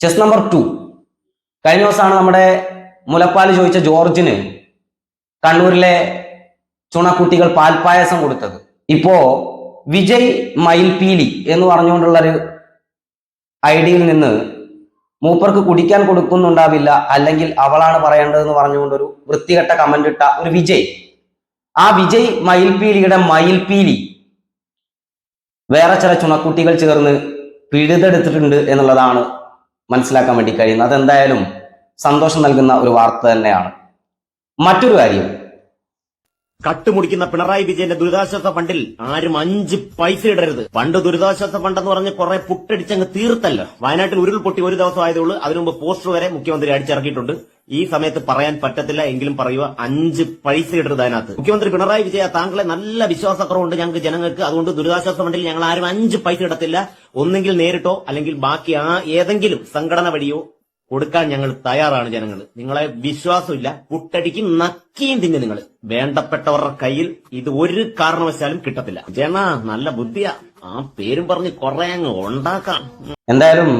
Chess number two കഴിഞ്ഞ ദിവസമാണ് നമ്മുടെ മുലപ്പാൽ ചോദിച്ച ജോർജിന് കണ്ണൂരിലെ ചുണക്കുട്ടികൾ പാൽപ്പായസം കൊടുത്തത്. ഇപ്പോ വിജയ് മയിൽപീലി എന്ന് പറഞ്ഞുകൊണ്ടുള്ള ഒരു ഐഡിയിൽ നിന്ന് മൂപ്പർക്ക് കുടിക്കാൻ കൊടുക്കുന്നുണ്ടാവില്ല അല്ലെങ്കിൽ അവളാണ് പറയേണ്ടതെന്ന് പറഞ്ഞുകൊണ്ടൊരു വൃത്തികെട്ട കമന്റ് ഇട്ട ഒരു വിജയ്. ആ വിജയ് മയിൽപീലിയുടെ മയിൽപീലി വേറെ ചില ചുണക്കുട്ടികൾ ചേർന്ന് പിഴുതെടുത്തിട്ടുണ്ട് എന്നുള്ളതാണ് മനസ്സിലാക്കാൻ വേണ്ടി കഴിയുന്നത്. അതെന്തായാലും സന്തോഷം നൽകുന്ന ഒരു വാർത്ത തന്നെയാണ്. മറ്റൊരു കാര്യം കട്ടുമുടിക്കുന്ന പിണറായി വിജയന്റെ ദുരിതാശ്വാസ ഫണ്ടിൽ ആരും അഞ്ച് പൈസ ഇടരുത്. പണ്ട് ദുരിതാശ്വാസ ഫണ്ട് എന്ന് പറഞ്ഞ് കുറെ പുട്ടടിച്ചങ്ങ് തീർത്തല്ല. വയനാട്ടിൽ ഉരുൾപൊട്ടി ഒരു ദിവസം ആയതുള്ളൂ അതിനു മുമ്പ് പോസ്റ്റർ വരെ മുഖ്യമന്ത്രി അടിച്ചിറക്കിയിട്ടുണ്ട്. ഈ സമയത്ത് പറയാൻ പറ്റത്തില്ല. എങ്കിലും പറയുക അഞ്ച് പൈസ ഇടരുത് അതിനകത്ത്. മുഖ്യമന്ത്രി പിണറായി വിജയ താങ്കളെ നല്ല വിശ്വാസക്കുറവുണ്ട് ഞങ്ങൾക്ക് ജനങ്ങൾക്ക്. അതുകൊണ്ട് ദുരിതാശ്വാസ ഫണ്ടിൽ ഞങ്ങൾ ആരും അഞ്ച് പൈസ ഇടത്തില്ല. ഒന്നെങ്കിൽ നേരിട്ടോ അല്ലെങ്കിൽ ബാക്കി ആ ഏതെങ്കിലും സംഘടന വഴിയോ കൊടുക്കാൻ ഞങ്ങൾ തയ്യാറാണ് ജനങ്ങൾ നിങ്ങളെ വിശ്വാസമില്ല. പുട്ടടിക്കും നക്കിയും തിന്നു നിങ്ങൾ വേണ്ടപ്പെട്ടവരുടെ കയ്യിൽ ഇത് ഒരു കാരണവശാലും കിട്ടത്തില്ല. ജന നല്ല ബുദ്ധിയാ. ആ പേരും പറഞ്ഞ് കുറെ അങ്ങ് ഉണ്ടാക്കാം. എന്തായാലും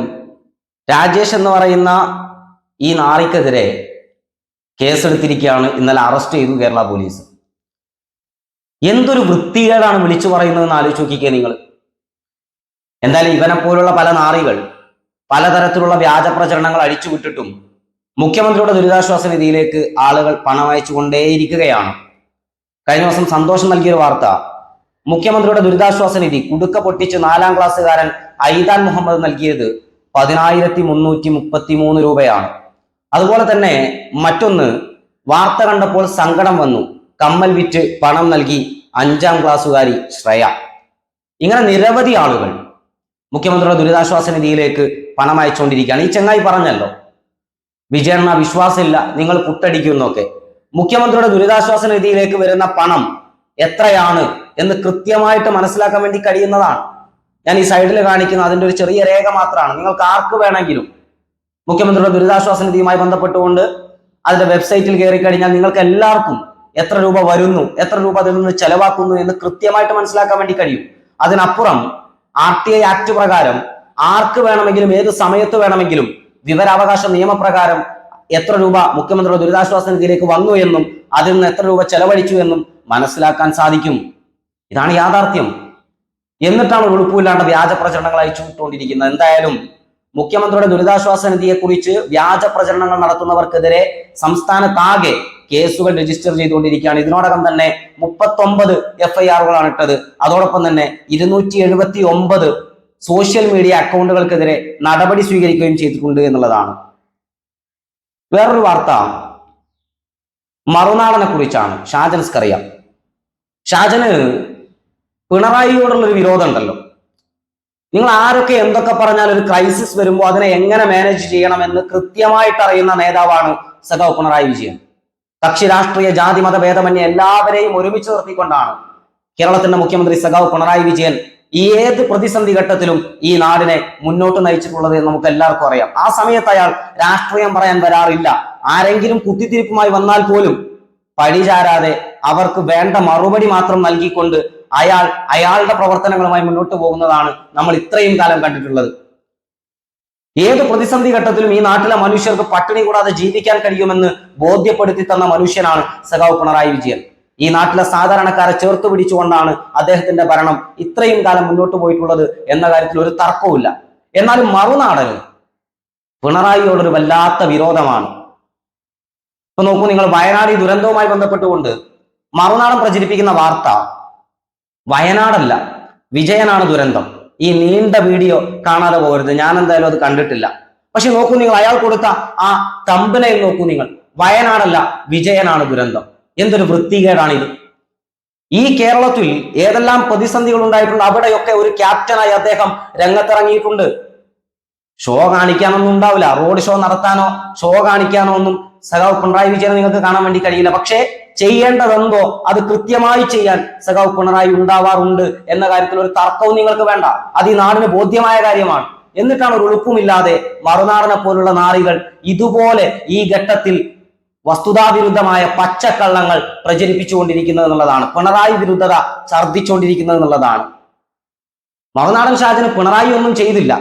രാജേഷ് എന്ന് പറയുന്ന ഈ നാറിക്കെതിരെ കേസെടുത്തിരിക്കുകയാണ് ഇന്നലെ അറസ്റ്റ് ചെയ്തു കേരള പോലീസ്. എന്തൊരു വൃത്തികേടാണ് വിളിച്ചു പറയുന്നതെന്ന് ആലോചിച്ച് നോക്കിക്കേ നിങ്ങൾ എന്തായാലും ഇവനെ പോലുള്ള പല നാറികൾ പലതരത്തിലുള്ള വ്യാജ പ്രചരണങ്ങൾ അഴിച്ചുവിട്ടിട്ടും മുഖ്യമന്ത്രിയുടെ ദുരിതാശ്വാസ നിധിയിലേക്ക് ആളുകൾ പണം അയച്ചു കൊണ്ടേയിരിക്കുകയാണ് കഴിഞ്ഞ ദിവസം സന്തോഷം നൽകിയ ഒരു വാർത്ത. മുഖ്യമന്ത്രിയുടെ ദുരിതാശ്വാസ നിധി കുടുക്ക പൊട്ടിച്ച് നാലാം ക്ലാസ്സുകാരൻ ഐദാൻ മുഹമ്മദ് നൽകിയത് പതിനായിരത്തി മുന്നൂറ്റി മുപ്പത്തി മൂന്ന് രൂപയാണ്. അതുപോലെ തന്നെ മറ്റൊന്ന് വാർത്ത കണ്ടപ്പോൾ സങ്കടം വന്നു. കമ്മൽ വിറ്റ് പണം നൽകി അഞ്ചാം ക്ലാസ്സുകാരി ശ്രേയ. ഇങ്ങനെ നിരവധി ആളുകൾ മുഖ്യമന്ത്രിയുടെ ദുരിതാശ്വാസ നിധിയിലേക്ക് പണം അയച്ചുകൊണ്ടിരിക്കുകയാണ്. ഈ ചങ്ങായി പറഞ്ഞല്ലോ വിജയണ്ണ വിശ്വാസമില്ല നിങ്ങൾ കുട്ടടിക്കുന്നൊക്കെ മുഖ്യമന്ത്രിയുടെ ദുരിതാശ്വാസ നിധിയിലേക്ക് വരുന്ന പണം എത്രയാണ് എന്ന് കൃത്യമായിട്ട് മനസ്സിലാക്കാൻ വേണ്ടി കഴിയുന്നതാണ്. ഞാൻ ഈ സൈഡിൽ കാണിക്കുന്ന അതിന്റെ ഒരു ചെറിയ രേഖ മാത്രമാണ്. നിങ്ങൾക്ക് ആർക്ക് വേണമെങ്കിലും മുഖ്യമന്ത്രിയുടെ ദുരിതാശ്വാസ നിധിയുമായി ബന്ധപ്പെട്ടുകൊണ്ട് അതിന്റെ വെബ്സൈറ്റിൽ കയറി കഴിഞ്ഞാൽ നിങ്ങൾക്ക് എല്ലാവർക്കും എത്ര രൂപ വരുന്നു എത്ര രൂപ അതിൽ നിന്ന് ചെലവാക്കുന്നു എന്ന് കൃത്യമായിട്ട് മനസ്സിലാക്കാൻ വേണ്ടി കഴിയും. അതിനപ്പുറം ആർ ടി ഐ ആക്ട് പ്രകാരം ആർക്ക് വേണമെങ്കിലും ഏത് സമയത്ത് വേണമെങ്കിലും വിവരാവകാശ നിയമപ്രകാരം എത്ര രൂപ മുഖ്യമന്ത്രിയുടെ ദുരിതാശ്വാസ നിധിയിലേക്ക് വന്നു എന്നും അതിൽ നിന്ന് എത്ര രൂപ ചെലവഴിച്ചു എന്നും മനസ്സിലാക്കാൻ സാധിക്കും. ഇതാണ് യാഥാർത്ഥ്യം. എന്നിട്ടാണ് ഉളുപ്പില്ലാണ്ട് വ്യാജ പ്രചരണങ്ങൾ അയച്ചുവിട്ടുകൊണ്ടിരിക്കുന്നത് എന്തായാലും മുഖ്യമന്ത്രിയുടെ ദുരിതാശ്വാസ നിധിയെക്കുറിച്ച് വ്യാജ പ്രചരണങ്ങൾ നടത്തുന്നവർക്കെതിരെ സംസ്ഥാനത്താകെ കേസുകൾ രജിസ്റ്റർ ചെയ്തുകൊണ്ടിരിക്കുകയാണ്. ഇതിനോടകം തന്നെ മുപ്പത്തൊമ്പത് എഫ് ഐ ആറുകളാണ് ഇട്ടത്. അതോടൊപ്പം തന്നെ ഇരുന്നൂറ്റി എഴുപത്തി ഒമ്പത് സോഷ്യൽ മീഡിയ അക്കൗണ്ടുകൾക്കെതിരെ നടപടി സ്വീകരിക്കുകയും ചെയ്തിട്ടുണ്ട് എന്നുള്ളതാണ്. വേറൊരു വാർത്ത. മറുനാടനെ കുറിച്ചാണ്. ഷാജൻസ്ക്ക് അറിയാം ഷാജന് പിണറായിയോടുള്ള ഒരു വിരോധം ഉണ്ടല്ലോ നിങ്ങൾ ആരൊക്കെ എന്തൊക്കെ പറഞ്ഞാൽ ഒരു ക്രൈസിസ് വരുമ്പോൾ അതിനെ എങ്ങനെ മാനേജ് ചെയ്യണമെന്ന് കൃത്യമായിട്ട് അറിയുന്ന നേതാവാണ് സഖാവ് പിണറായി വിജയൻ. കക്ഷി രാഷ്ട്രീയ ജാതി മത ഭേദമന്യേ എല്ലാവരെയും ഒരുമിച്ച് നിർത്തിക്കൊണ്ടാണ് കേരളത്തിന്റെ മുഖ്യമന്ത്രി സഖാവ് പിണറായി വിജയൻ ഈ ഏത് പ്രതിസന്ധി ഘട്ടത്തിലും ഈ നാടിനെ മുന്നോട്ട് നയിച്ചിട്ടുള്ളത് നമുക്ക് എല്ലാവർക്കും അറിയാം. ആ സമയത്ത് അയാൾ രാഷ്ട്രീയം പറയാൻ വരാറില്ല. ആരെങ്കിലും കുത്തിത്തിരിപ്പുമായി വന്നാൽ പോലും പഴിചാരാതെ അവർക്ക് വേണ്ട മറുപടി മാത്രം നൽകിക്കൊണ്ട് അയാൾ അയാളുടെ പ്രവർത്തനങ്ങളുമായി മുന്നോട്ട് പോകുന്നതാണ് നമ്മൾ ഇത്രയും കാലം കണ്ടിട്ടുള്ളത്. ഏത് പ്രതിസന്ധി ഘട്ടത്തിലും ഈ നാട്ടിലെ മനുഷ്യർക്ക് പട്ടിണി കൂടാതെ ജീവിക്കാൻ കഴിയുമെന്ന് ബോധ്യപ്പെടുത്തി തന്ന മനുഷ്യനാണ് സഖാവ് പിണറായി വിജയൻ. ഈ നാട്ടിലെ സാധാരണക്കാരെ ചേർത്ത് പിടിച്ചുകൊണ്ടാണ് അദ്ദേഹത്തിന്റെ ഭരണം ഇത്രയും കാലം മുന്നോട്ട് പോയിട്ടുള്ളത് എന്ന കാര്യത്തിൽ ഒരു തർക്കവുമില്ല. എന്നാൽ മറുനാടന് പിണറായിയോടൊരു വല്ലാത്ത വിരോധമാണ്. ഇപ്പൊ നോക്കൂ നിങ്ങൾ വയനാട് ഈ ദുരന്തവുമായി ബന്ധപ്പെട്ടുകൊണ്ട് മറുനാടൻ പ്രചരിപ്പിക്കുന്ന വാർത്ത വയനാടല്ല വിജയനാണ് ദുരന്തം. ഈ നീണ്ട വീഡിയോ കാണാതെ പോകരുത്. ഞാൻ എന്തായാലും അത് കണ്ടിട്ടില്ല. പക്ഷെ നോക്കൂ നിങ്ങൾ അയാൾ കൊടുത്ത ആ തമ്പനയിൽ നോക്കൂ നിങ്ങൾ. വയനാടല്ല വിജയനാണ് ദുരന്തം. എന്തൊരു വൃത്തികേടാണ് ഇത്. ഈ കേരളത്തിൽ ഏതെല്ലാം പ്രതിസന്ധികൾ ഉണ്ടായിട്ടുണ്ട്? അവിടെയൊക്കെ ഒരു ക്യാപ്റ്റനായി അദ്ദേഹം രംഗത്തിറങ്ങിയിട്ടുണ്ട്. ഷോ കാണിക്കാനൊന്നും ഉണ്ടാവില്ല. റോഡ് ഷോ നടത്താനോ ഷോ കാണിക്കാനോ ഒന്നും സഖാവ് പിണറായി വിജയനെ നിങ്ങൾക്ക് കാണാൻ വേണ്ടി കഴിയില്ല. പക്ഷേ ചെയ്യേണ്ടതെന്തോ അത് കൃത്യമായി ചെയ്യാൻ സഖാവ് പിണറായി ഉണ്ടാവാറുണ്ട് എന്ന കാര്യത്തിൽ ഒരു തർക്കവും നിങ്ങൾക്ക് വേണ്ട. അത് ഈ നാടിന് ബോധ്യമായ കാര്യമാണ്. എന്നിട്ടാണ് ഒരു എളുപ്പമില്ലാതെ മറുനാടനെ പോലുള്ള നാറികൾ ഇതുപോലെ ഈ ഘട്ടത്തിൽ വസ്തുതാവിരുദ്ധമായ പച്ചക്കള്ളങ്ങൾ പ്രചരിപ്പിച്ചുകൊണ്ടിരിക്കുന്നത് എന്നുള്ളതാണ്. പിണറായി വിരുദ്ധത ഛർദ്ദിച്ചുകൊണ്ടിരിക്കുന്നത് എന്നുള്ളതാണ്. മറുനാടൻ ഷാജന് പിണറായി ഒന്നും ചെയ്തില്ല.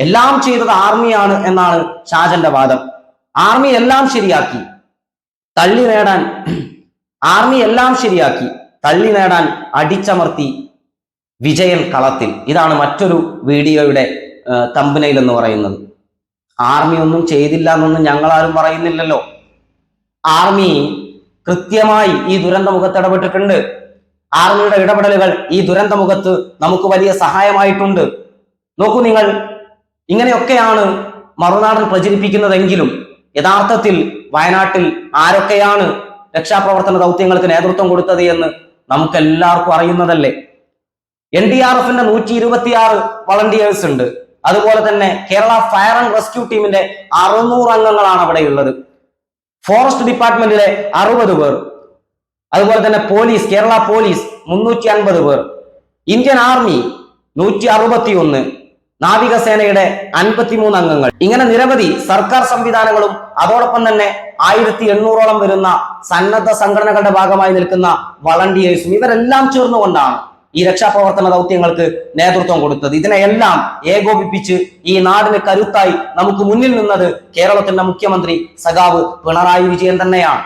എല്ലാം ചെയ്തത് ആർമിയാണ് എന്നാണ് ഷാജന്റെ വാദം. ആർമി എല്ലാം ശരിയാക്കി. തള്ളി നേടാൻ ആർമി എല്ലാം ശരിയാക്കി തള്ളി നേടാൻ അടിച്ചമർത്തി വിജയൻ കളത്തിൽ. ഇതാണ് മറ്റൊരു വീഡിയോയുടെ തമ്പനയിൽ എന്ന് പറയുന്നത്. ആർമി ഒന്നും ചെയ്തില്ല എന്നൊന്നും ഞങ്ങളാരും പറയുന്നില്ലല്ലോ. ആർമി കൃത്യമായി ഈ ദുരന്ത മുഖത്ത് ഇടപെട്ടിട്ടുണ്ട്. ആർമിയുടെ ഇടപെടലുകൾ ഈ ദുരന്ത മുഖത്ത് നമുക്ക് വലിയ സഹായമായിട്ടുണ്ട്. നോക്കൂ നിങ്ങൾ ഇങ്ങനെയൊക്കെയാണ് മറുനാടൻ പ്രചരിപ്പിക്കുന്നതെങ്കിലും യഥാർത്ഥത്തിൽ വയനാട്ടിൽ ആരൊക്കെയാണ് രക്ഷാപ്രവർത്തന ദൗത്യങ്ങൾക്ക് നേതൃത്വം കൊടുത്തത് എന്ന് നമുക്ക് എല്ലാവർക്കും അറിയുന്നതല്ലേ? എൻ ഡി ആർ എഫിന്റെ നൂറ്റി ഇരുപത്തിയാറ് വളണ്ടിയേഴ്സ് ഉണ്ട്. അതുപോലെ തന്നെ കേരള ഫയർ ആൻഡ് റെസ്ക്യൂ ടീമിന്റെ അറുന്നൂറ് അംഗങ്ങളാണ് അവിടെ ഉള്ളത്. ഫോറസ്റ്റ് ഡിപ്പാർട്ട്മെന്റിലെ അറുപത് പേർ. അതുപോലെ തന്നെ പോലീസ് കേരള പോലീസ് മുന്നൂറ്റി അൻപത് പേർ. ഇന്ത്യൻ ആർമി നൂറ്റി അറുപത്തി ഒന്ന് നാവികസേനയുടെ അൻപത്തിമൂന്ന് അംഗങ്ങൾ. ഇങ്ങനെ നിരവധി സർക്കാർ സംവിധാനങ്ങളും അതോടൊപ്പം തന്നെ ആയിരത്തി എണ്ണൂറോളം വരുന്ന സന്നദ്ധ സംഘടനകളുടെ ഭാഗമായി നിൽക്കുന്ന വളണ്ടിയേഴ്സും ഇവരെല്ലാം ചേർന്നുകൊണ്ടാണ് ഈ രക്ഷാപ്രവർത്തന ദൗത്യങ്ങൾക്ക് നേതൃത്വം കൊടുത്തത്. ഇതിനെയെല്ലാം ഏകോപിപ്പിച്ച് ഈ നാടിന് കരുത്തായി നമുക്ക് മുന്നിൽ നിന്നത് കേരളത്തിന്റെ മുഖ്യമന്ത്രി സഖാവ് പിണറായി വിജയൻ തന്നെയാണ്.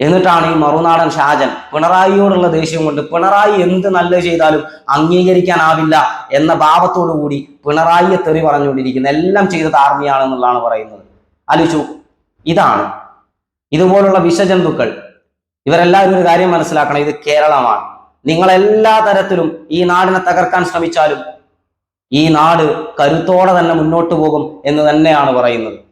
എന്നിട്ടാണ് ഈ മറുനാടൻ ഷാജൻ പിണറായിയോടുള്ള ദേഷ്യം കൊണ്ട് പിണറായി എന്ത് നല്ലത് ചെയ്താലും അംഗീകരിക്കാനാവില്ല എന്ന ഭാവത്തോടു കൂടി പിണറായിയെ തെറി പറഞ്ഞുകൊണ്ടിരിക്കുന്നത് എല്ലാം ചെയ്തത് ആർമിയാണെന്നുള്ളതാണ് പറയുന്നത്. ആലോചിച്ചു ഇതാണ്. ഇതുപോലുള്ള വിഷജന്തുക്കൾ ഇവരെല്ലാവരും ഒരു കാര്യം മനസ്സിലാക്കണം ഇത് കേരളമാണ്. നിങ്ങൾ എല്ലാ തരത്തിലും ഈ നാടിനെ തകർക്കാൻ ശ്രമിച്ചാലും ഈ നാട് കരുത്തോടെ തന്നെ മുന്നോട്ട് പോകും എന്ന് തന്നെയാണ് പറയുന്നത്.